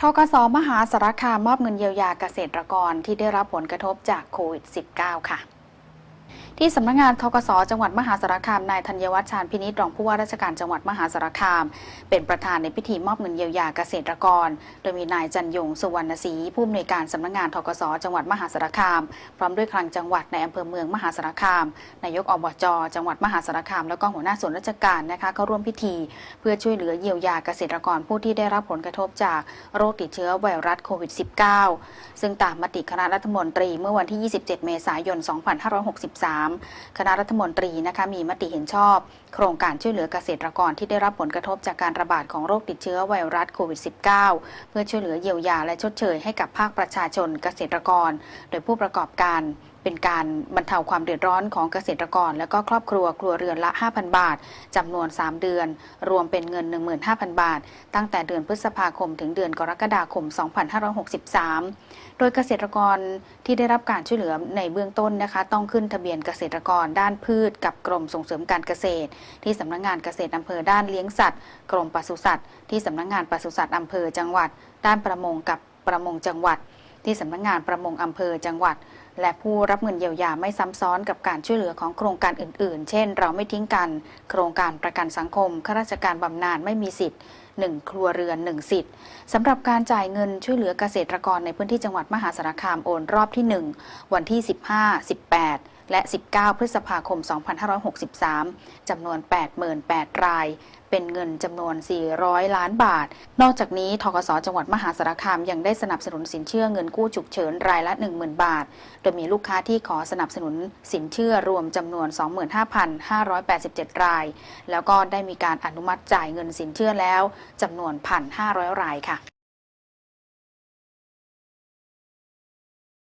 ทกสมหาสารคามมอบเงินเยียวยาเกษตรกรที่ได้รับผลกระทบจากโควิด -19 ค่ะ ที่สำนักงานทกสจังหวัดมหาสารคามนายธัญวัฒน์ชาญพินิจรองผู้ว่าราชการจังหวัดมหาสารคาม เป็นประธานในพิธีมอบเงินเยียวยาเกษตรกร โดยมีนายจันยงสุวรรณศรีผู้อำนวยการสำนักงานทกสจังหวัดมหาสารคาม พร้อมด้วยคลังจังหวัดในอำเภอเมืองมหาสารคาม นายกอบจจังหวัดมหาสารคาม แล้วก็หัวหน้าส่วนราชการนะคะเข้าร่วมพิธี เพื่อช่วยเหลือเยียวยาเกษตรกรผู้ที่ได้รับผลกระทบจากโรคติดเชื้อไวรัสโควิด -19 ซึ่งตามมติคณะรัฐมนตรีเมื่อวันที่ 27 เมษายน 2563คณะรัฐมนตรีนะคะมีมติเห็นชอบ โครงการช่วยเหลือเกษตรกรที่ได้รับผลกระทบจากการระบาดของโรคติดเชื้อไวรัสโควิด -19 เพื่อช่วยเหลือเยียวยาและชดเชยให้กับภาคประชาชนเกษตรกร โดยผู้ประกอบการ เป็นการบรรเทาความเดือดร้อนของเกษตรกร และก็ครอบครัวครัวเรือนละ 5,000 บาทจำนวน 3 เดือน รวมเป็นเงิน 15,000 บาท ตั้งแต่เดือนพฤษภาคมถึงเดือนกรกฎาคม 2563 โดยเกษตรกรที่ได้รับการช่วยเหลือในเบื้องต้นนะคะ ต้องขึ้นทะเบียนเกษตรกรด้านพืชกับกรมส่งเสริมการเกษตร ที่สำนักงานเกษตรอำเภอด้านเลี้ยงสัตว์ กรมปศุสัตว์ที่สำนักงานปศุสัตว์อำเภอจังหวัด ด้านประมงกับประมงจังหวัด ที่สำนักงานประมงอำเภอจังหวัด และผู้รับเงินเยียวยาไม่ซ้ำซ้อนกับการช่วยเหลือของโครงการอื่น ๆ เช่น เราไม่ทิ้งกัน โครงการประกันสังคมข้าราชการบำนาญไม่มีสิทธิ์1ครัวเรือน1สิทธิ์สำหรับการจ่ายเงินช่วยเหลือเกษตรกรในพื้นที่จังหวัดมหาสารคามโอนรอบที่ 1 วันที่ 15 18 และ 19 พฤษภาคม 2563 จำนวน 88,000 ราย เป็นเงินจำนวน 400 ล้านบาท นอกจากนี้ทกสจังหวัดมหาสารคามยังได้สนับสนุนสินเชื่อเงินกู้ฉุกเฉินรายละ 10,000 บาท โดยมีลูกค้าที่ขอสนับสนุนสินเชื่อรวมจำนวน 25,587 ราย แล้วก็ได้มีการอนุมัติจ่ายเงินสินเชื่อแล้วจำนวน 1,500 รายค่ะ